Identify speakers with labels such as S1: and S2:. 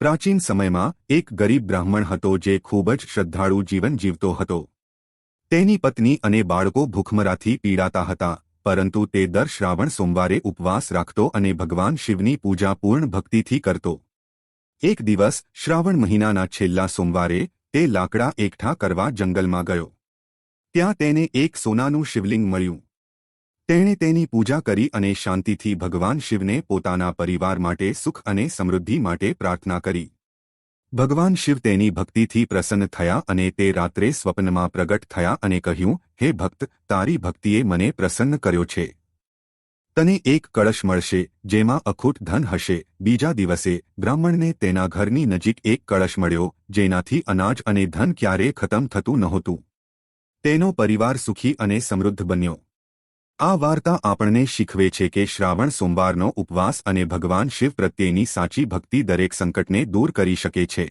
S1: પ્રાચીન સમયમાં એક ગરીબ બ્રાહ્મણ હતો જે ખૂબ જ શ્રદ્ધાળુ જીવન જીવતો હતો. તેની પત્ની અને બાળકો ભૂખમરાથી પીડાતા હતા, પરંતુ તે દર શ્રાવણ સોમવારે ઉપવાસ રાખતો અને ભગવાન શિવની પૂજા પૂર્ણ ભક્તિથી કરતો. એક દિવસ, શ્રાવણ મહિનાના છેલ્લા સોમવારે, તે લાકડા એકઠા કરવા જંગલમાં ગયો. ત્યાં તેને એક સોનાનું શિવલિંગ મળ્યું. તેણે તેની પૂજા કરી અને શાંતિથી ભગવાન શિવને પોતાના પરિવાર માટે સુખ અને સમૃદ્ધિ માટે પ્રાર્થના કરી. ભગવાન શિવ તેની ભક્તિથી પ્રસન્ન થયા અને તે રાત્રે સ્વપ્નમાં પ્રગટ થયા અને કહ્યું, હે ભક્ત, તારી ભક્તિએ મને પ્રસન્ન કર્યો છે. તને એક કળશ મળશે, જેમાં અખૂટ ધન હશે. બીજા દિવસે બ્રાહ્મણને તેના ઘરની નજીક એક કળશ મળ્યો, જેનાથી અનાજ અને ધન ક્યારેય ખતમ થતું નહોતું. તેનો પરિવાર સુખી અને સમૃદ્ધ બન્યો. આ વાર્તા આપણને શીખવે છે કે શ્રાવણ સોમવારનો ઉપવાસ અને ભગવાન શિવ પ્રત્યેની સાચી ભક્તિ દરેક સંકટને દૂર કરી શકે છે.